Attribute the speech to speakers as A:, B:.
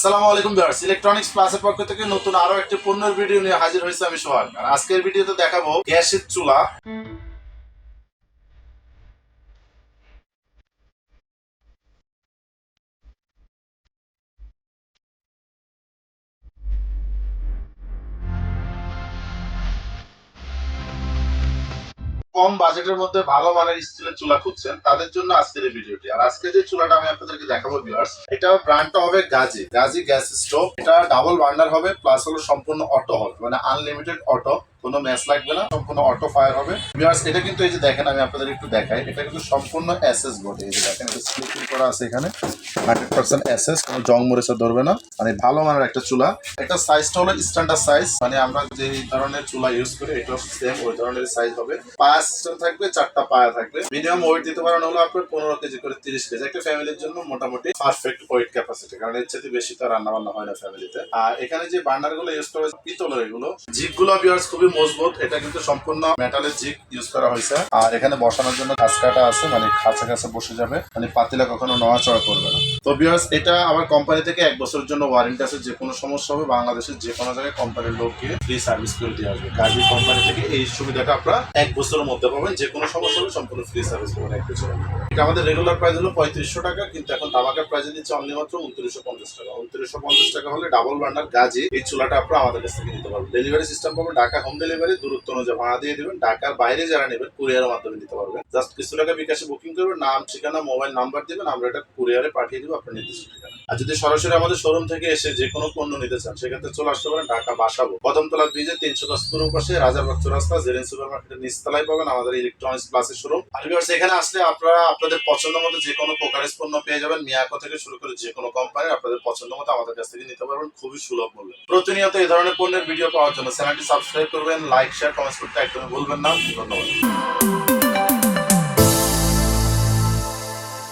A: আসসালামু আলাইকুম viewers. Electronics প্লাসের পক্ষ থেকে নতুন আরও একটি পণ্যের ভিডিও নিয়ে হাজির হয়েছে আমি সোহাগ। আর আজকের ভিডিওতে দেখাবো গ্যাসের চুলা। কম বাজেটের মধ্যে ভালো মানের স্টিলের চুলা খুঁজছেন, তাদের জন্য আজকের এই ভিডিওটি। আর আজকে যে চুলাটা আমি আপনাদেরকে দেখাবো ভিউয়ার্স এটা ব্র্যান্ডটা হবে গাজি। Gazi gas stove. এটা ডাবল বার্নার হবে প্লাস হলো সম্পূর্ণ অটো হবে মানে আনলিমিটেড অটো কোনো ম্যাচ লাগবে না সম্পূর্ণ অটো ফায়ার হবে। ভিউয়ার্স এটা কিন্তু এই যে দেখেন, আমি আপনাদের একটু দেখাই। এটা কিন্তু সম্পূর্ণ এসএস বোর্ড এই যে দেখেন, এটা স্লিপিং করা আছে এখানে। হান্ড্রেড পার্সেন্ট এসএস কোনো জং মরিচা ধরবে না। মানে ভালো মানের একটা চুলা। এটা সাইজটা হলো স্ট্যান্ডার্ড সাইজ মানে আমরা যে ধরনের চুলা ইউজ করি এটা সেম ওই ধরনের সাইজ হবে। পায়া সিস্টেম থাকবে, চারটা পায়া থাকবে। মিনিমাম ওয়েট দিতে পারেন হলো আপনার পনেরো কেজি করে তিরিশ কেজি। একটা ফ্যামিলির জন্য মোটামুটি পারফেক্ট ওয়েট ক্যাপাসিটি কারণ এর চাইতে বেশি তো রান্না বান্না হয় না ফ্যামিলিতে আর এখানে যে বার্নারগুলো ইউজ করা পিতলের এগুলো। জিগগুলো বিয়ার্স মজবুত, এটা কিন্তু সম্পূর্ণ মেটালের জিগ ইউজ করা হয়েছে। আর এখানে বসানোর জন্য কাজ কাটা আছে মানে কাছে কাছে বসে যাবে মানে পাতিলা কখনো নড়াচড়া করবে না। তো বিয়ার্স এটা আমার কোম্পানি থেকে এক বছরের জন্য ওয়ারেন্টি আছে, যে কোনো সমস্যা হবে, বাংলাদেশের যে কোনো জায়গায় কোম্পানির লোক গিয়ে ফ্রি সার্ভিস করে দিয়ে আসবে। কাজী কোম্পানি থেকে এই সুবিধাটা আপনারা এক বছরের মধ্যে পাবেন, যে কোনো সমস্যা হবে সম্পূর্ণ ফ্রি সার্ভিস পাবেন এক বছরের। এটা আমাদের রেগুলার প্রাইস হলো পঁয়ত্রিশশো টাকা, কিন্তু এখন তামাকের প্রাইসে দিচ্ছে অনলি মাত্র উনত্রিশশো পঞ্চাশ টাকা। উনত্রিশশো পঞ্চাশ টাকা হলে ডাবল বার্নার গাজি, এই চুলাটা আপনারা আমাদের কাছ থেকে নিতে পারবেন। ডেলিভারি সিস্টেম পাবেন ঢাকা হোম ডেলিভারি দূরত্ব অনুযায়ী ভাড়া দিয়ে দেবেন। ঢাকার বাইরে যারা নেবেন কুরিয়ারের মাধ্যমে দিতে পারবেন। জাস্ট কিছু টাকা বিকাশে বুকিং করবেন, নাম, ঠিকানা মোবাইল নাম্বার দেবেন, আমরা এটা কুরিয়ারে পাঠিয়ে দেবো, আপনার নির্দিষ্ট ঠিকানা আর যদি সরাসরি আমাদের শোরুম থেকে এসে যে কোনো পণ্য নিতে চান, সেক্ষেত্রে চলে আসতে পারেন ঢাকা বাসাবো। কদমতলা ব্রিজে তিনশো দশ পুরো পাশে রাজারবাগ রাস্তা, জেরেন সুপার মার্কেটের নিচতলায় পাবেন আমাদের ইলেকট্রনিক্স প্লাসের শোরুম আর এখানে আসলে আপনারা আপনাদের পছন্দ মতো যে কোনো প্রকারের পণ্য পেয়ে যাবেন। মিয়াকো থেকে শুরু করে যে কোনো কোম্পানি আপনাদের পছন্দ মতো আমাদের কাছ থেকে নিতে পারবেন খুবই সুলভ মূল্যে। প্রতিনিয়ত এই ধরনের পণ্যের ভিডিও পাওয়ার জন্য চ্যানেলটি সাবস্ক্রাইব করবেন লাইক শেয়ার কমেন্ট করতে একদমই ভুলবেন না। ধন্যবাদ।